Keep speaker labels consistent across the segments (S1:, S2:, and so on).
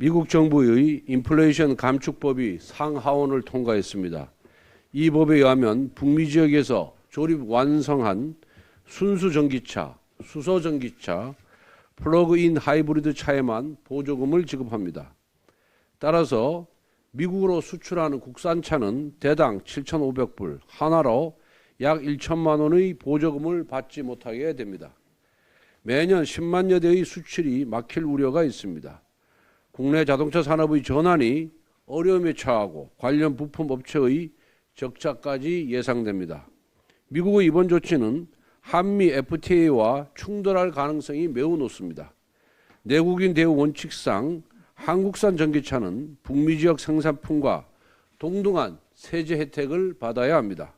S1: 미국 정부의 인플레이션 감축법이 상하원을 통과했습니다. 이 법에 의하면 북미 지역에서 조립 완성한 순수 전기차, 수소 전기차, 플러그인 하이브리드 차에만 보조금을 지급합니다. 따라서 미국으로 수출하는 국산차는 대당 7,500불, 하나로 약 1천만 원의 보조금을 받지 못하게 됩니다. 매년 10만여 대의 수출이 막힐 우려가 있습니다. 국내 자동차 산업의 전환이 어려움에 처하고 관련 부품 업체의 적자까지 예상됩니다. 미국의 이번 조치는 한미 FTA와 충돌할 가능성이 매우 높습니다. 내국인 대우 원칙상 한국산 전기차는 북미 지역 생산품과 동등한 세제 혜택을 받아야 합니다.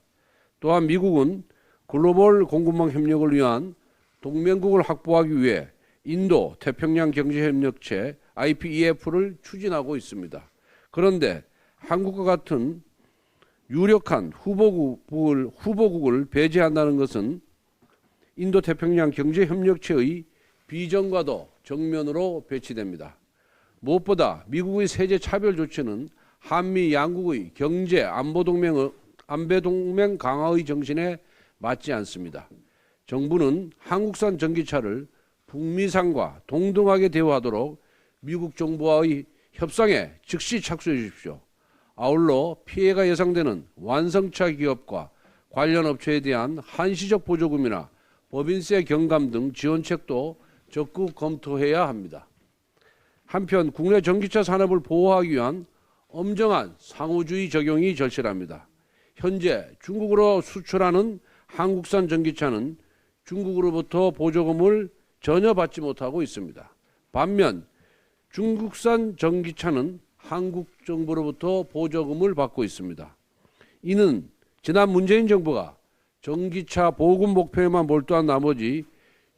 S1: 또한 미국은 글로벌 공급망 협력을 위한 동맹국을 확보하기 위해 인도 태평양 경제협력체 IPEF를 추진하고 있습니다. 그런데 한국과 같은 유력한 후보국을, 후보국을 배제한다는 것은 인도 태평양 경제협력체의 비전과도 정면으로 배치됩니다. 무엇보다 미국의 세제 차별 조치는 한미 양국의 경제 안보 동맹 안배 동맹 강화의 정신에 맞지 않습니다. 정부는 한국산 전기차를 북미산과 동등하게 대우하도록 미국 정부와의 협상에 즉시 착수해 주십시오. 아울러 피해가 예상되는 완성차 기업과 관련 업체에 대한 한시적 보조금이나 법인세 경감 등 지원책도 적극 검토해야 합니다. 한편 국내 전기차 산업을 보호하기 위한 엄정한 상호주의 적용이 절실합니다. 현재 중국으로 수출하는 한국산 전기차는 중국으로부터 보조금을 전혀 받지 못하고 있습니다. 반면 중국산 전기차는 한국 정부로부터 보조금을 받고 있습니다. 이는 지난 문재인 정부가 전기차 보급 목표에만 몰두한 나머지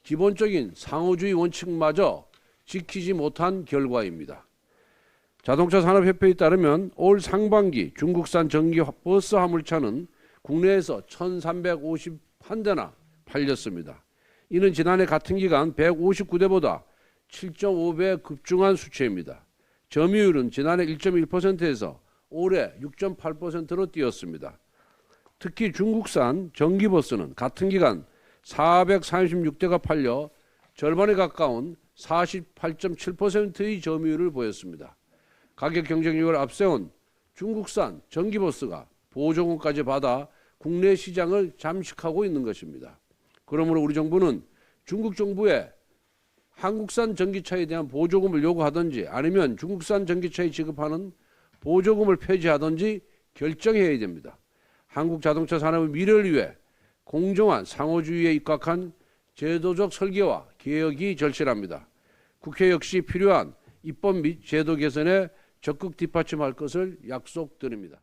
S1: 기본적인 상호주의 원칙마저 지키지 못한 결과입니다. 자동차 산업협회에 따르면 올 상반기 중국산 전기 버스 화물차는 국내에서 1,351대나 팔렸습니다. 이는 지난해 같은 기간 159대보다 7.5배 급증한 수치입니다. 점유율은 지난해 1.1%에서 올해 6.8%로 뛰었습니다. 특히 중국산 전기버스는 같은 기간 436대가 팔려 절반에 가까운 48.7%의 점유율을 보였습니다. 가격 경쟁력을 앞세운 중국산 전기버스가 보조금까지 받아 국내 시장을 잠식하고 있는 것입니다. 그러므로 우리 정부는 중국 정부에 한국산 전기차에 대한 보조금을 요구하든지 아니면 중국산 전기차에 지급하는 보조금을 폐지하든지 결정해야 됩니다. 한국 자동차 산업의 미래를 위해 공정한 상호주의에 입각한 제도적 설계와 개혁이 절실합니다. 국회 역시 필요한 입법 및 제도 개선에 적극 뒷받침할 것을 약속드립니다.